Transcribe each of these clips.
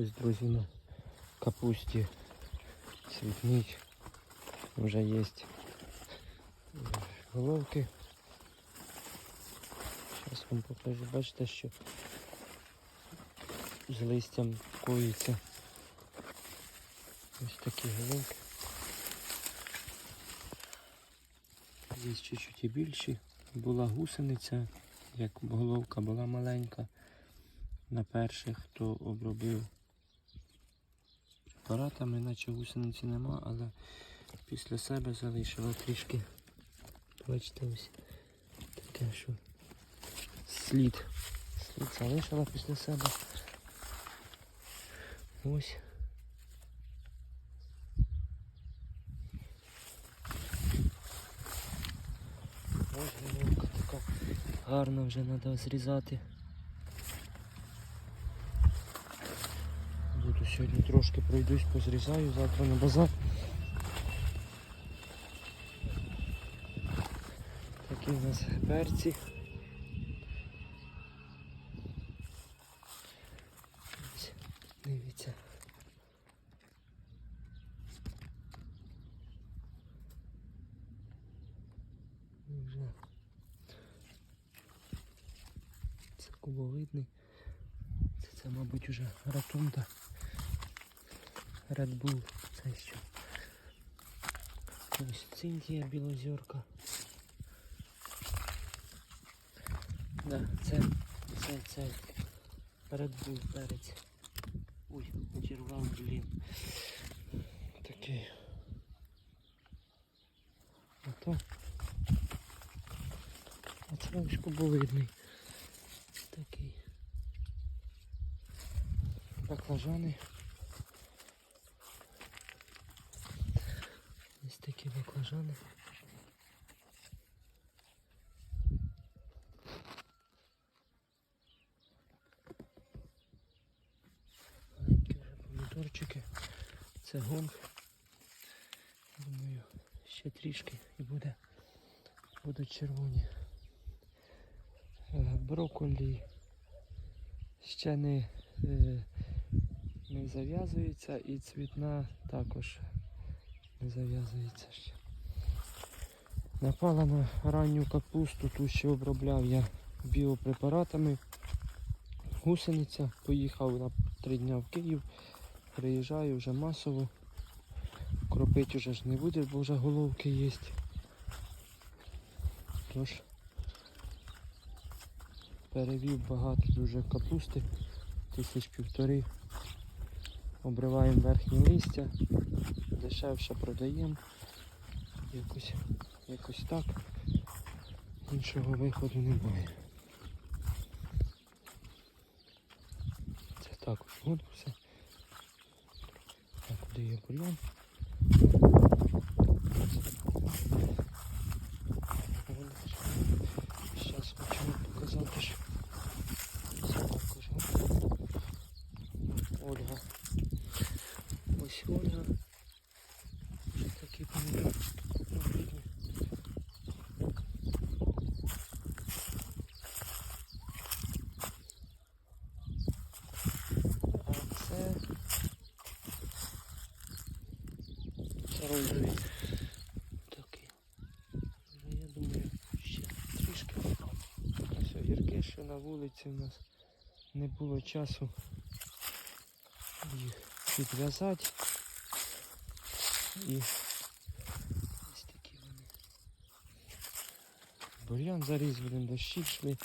Ось, друзі, на капусті цвітніть. Вже є головки. Зараз вам покажу. Бачите, що з листям коїться. Ось такі головки. Є чуть-чуть і більші. Була гусениця, як головка була маленька. На перших, хто обробив препаратами, наче гусениці нема, але після себе залишила трішки. Бачите, ось таке, що слід. Слід залишила після себе. Ось. Ось головка така гарна, вже треба зрізати. Буду сьогодні трошки пройдусь, позрізаю, завтра на базар. Такі у нас перці. Дивіться. Це кубовидний. Це, це мабуть, уже ротунда. Red Bull. Це що? Ось Цинтія білозірка. Да, це, це, це Red Bull перець. Ой, очервав, блін. Такий. А то. А це ось кубовидний. Такий. Баклажани. Такі баклажани. Маленькі вже помідорчики. Це гонг. Думаю, ще трішки і буде, будуть червоні. Е, Брокколі ще не, е, не зав'язується і цвітна також не зав'язується ще. Напала на ранню капусту, ту що обробляв я біопрепаратами. Гусениця, поїхав на три дня в Київ, приїжджаю вже масово. Кропить уже ж не буде, бо вже головки є. Тож перевів багато дуже капусти, тисяч півтори. Обриваємо верхнє листя, дешевше продаємо. Якось, якось так. Іншого виходу немає. Це також год все. Так, куди є бульон? Зараз хочу вам показати, що це також год. Ольга. Ось Ольга. Ось такі помідорчики купновидні. А це... Це рожевий. Такий. Вже я думаю, ще трішки. Ось огірки ще на вулиці в нас не було часу їх підв'язати. І ось такі вони. Бур'ян заріз, блин, дощі йшли.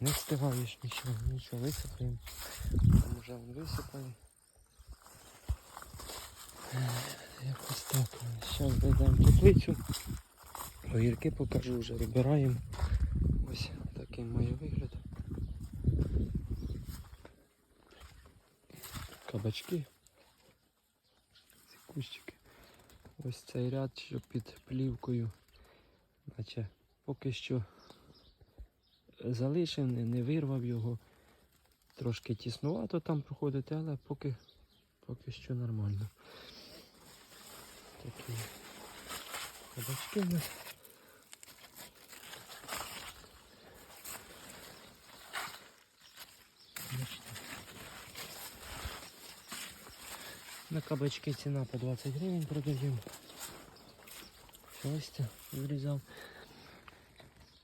Не встигаєш нічого, нічого висипаємо. Там вже. Е, Якось так. Зараз дійдемо теплицю. Огірки покажу, вже вибираємо. Ось такий має вигляд. Кабачки. Ці кущики. Ось цей ряд, що під плівкою. Наче поки що залишив, не, вирвав його. Трошки тіснувато там проходити, але поки, поки що нормально. Такі кабачки у нас. На кабачки ціна по 20 гривень продаємо. Ось це.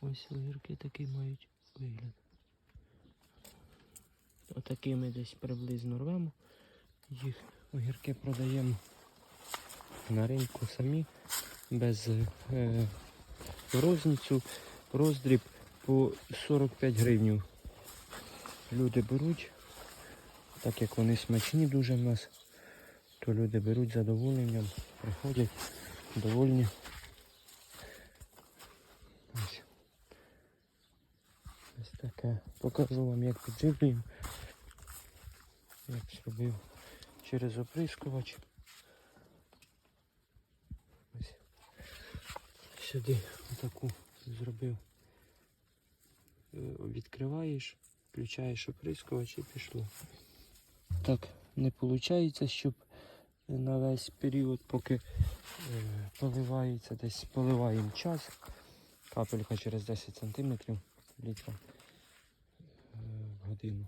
Ось огірки такі мають вигляд. Отакі ми десь приблизно рвемо. Їх огірки продаємо на ринку самі, без е, розницю, роздріб по 45 гривень. Люди беруть, так як вони смачні дуже в нас, то люди беруть з задоволенням, приходять довольні. Ось. Ось таке. Покажу вам, як підживлюємо. Як зробив через оприскувач. Сюди отаку зробив. Е, Відкриваєш, включаєш оприскувач і пішло. Так, не виходить, щоб на весь період, поки е, поливається, десь поливаємо час. Капелька через 10 см літра е, в годину.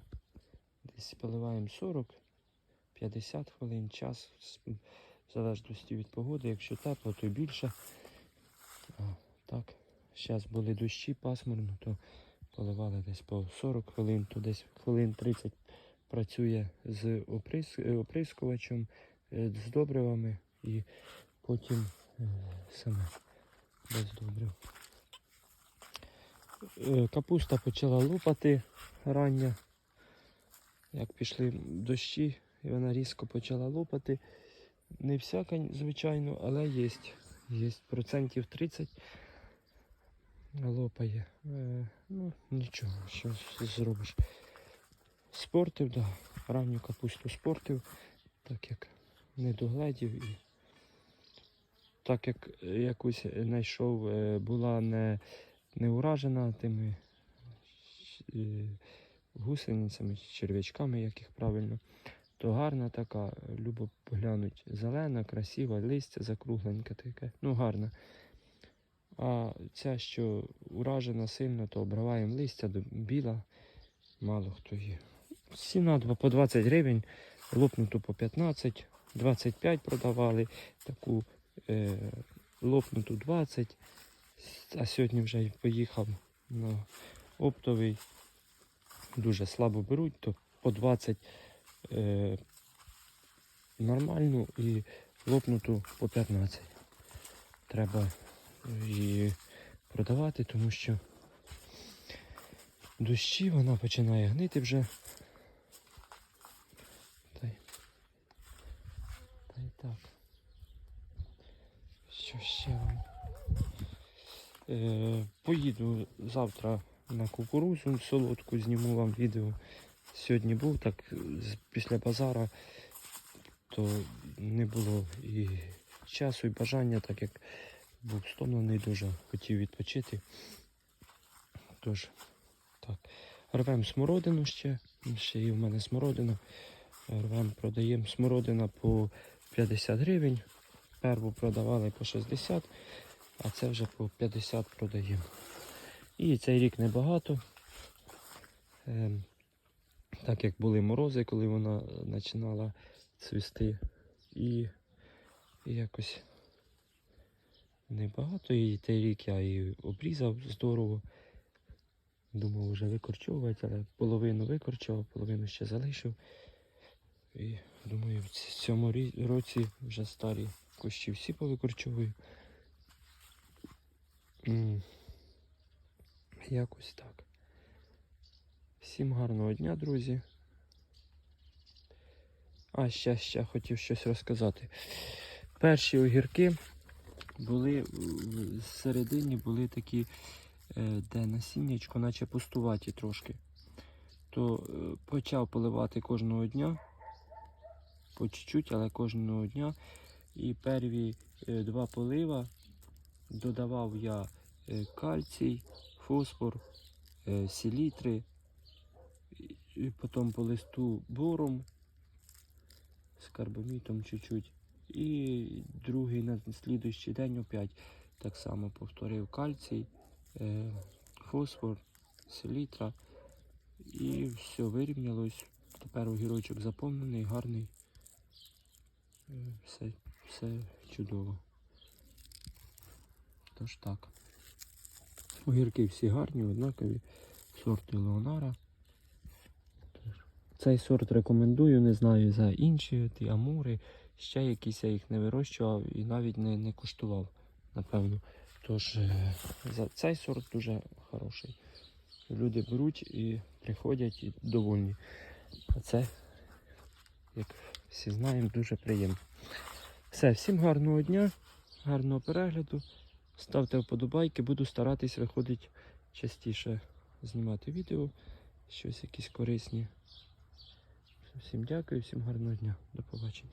Десь поливаємо 40-50 хвилин, час, в залежності від погоди. Якщо тепло, то більше. Так, зараз були дощі, пасмурно, то поливали десь по 40 хвилин, то десь хвилин 30 працює з оприс- е, оприскувачем, е, з добривами і потім е, саме без добрив. Капуста почала лупати рання. Як пішли дощі, і вона різко почала лупати. Не всяка, звичайно, але є. Є процентів 30 лопає. Е, ну, нічого, що зробиш. Спортив, да. Ранню капусту спортив, так як не догледів і так як якусь знайшов, е, була не, не уражена тими е, гусеницями, черв'ячками, як їх правильно, то гарна така, любо поглянуть, зелена, красива, листя закругленьке таке, ну гарна. А ця, що уражена сильно, то обриваємо листя, біла, мало хто є. Ціна по 20 гривень, лопнуту по 15, 25 продавали, таку е, лопнуту 20, а сьогодні вже поїхав на оптовий. Дуже слабо беруть, то по 20 е, нормальну і лопнуту по 15. Треба її продавати, тому що дощі вона починає гнити вже. Та й, та й так. Що ще вам? Е, поїду завтра на кукурузу солодку, зніму вам відео. Сьогодні був так після базара, то не було і часу, і бажання, так як був стомлений дуже, хотів відпочити. Тож, так. Рвемо смородину ще. Ще є в мене смородина. Рвемо, продаємо смородина по 50 гривень. Перву продавали по 60, а це вже по 50 продаємо. І цей рік небагато. Ем, так як були морози, коли вона е, починала цвісти. І, і якось небагато. І той рік я її обрізав здорово. Думав вже викорчовувати, але половину викорчував, половину ще залишив. І думаю, в цьому році вже старі кущі всі повикорчовую. Якось так. Всім гарного дня, друзі. А, ще, ще хотів щось розказати. Перші огірки були в середині були такі, е, де насіннячко, наче пустуваті трошки. То е, почав поливати кожного дня. По чуть-чуть, але кожного дня. І перві е, два полива додавав я кальцій, фосфор, селітри, потім по листу бором з карбамітом чуть-чуть. І другий на слідуючий день опять так само повторив кальцій, е, фосфор, селітра. І все вирівнялось. Тепер огірочок заповнений, гарний. Е, Все, все чудово. Тож так. Огірки всі гарні, однакові. Сорт Леонара. Цей сорт рекомендую, не знаю за інші, ті амури, ще якісь я їх не вирощував і навіть не, не куштував, напевно. Тож е, за цей сорт дуже хороший. Люди беруть і приходять і довольні. А це, як всі знаємо, дуже приємно. Все, всім гарного дня, гарного перегляду. Ставте вподобайки, буду старатись виходити частіше знімати відео, щось якісь корисні. Всім дякую, всім гарного дня. До побачення.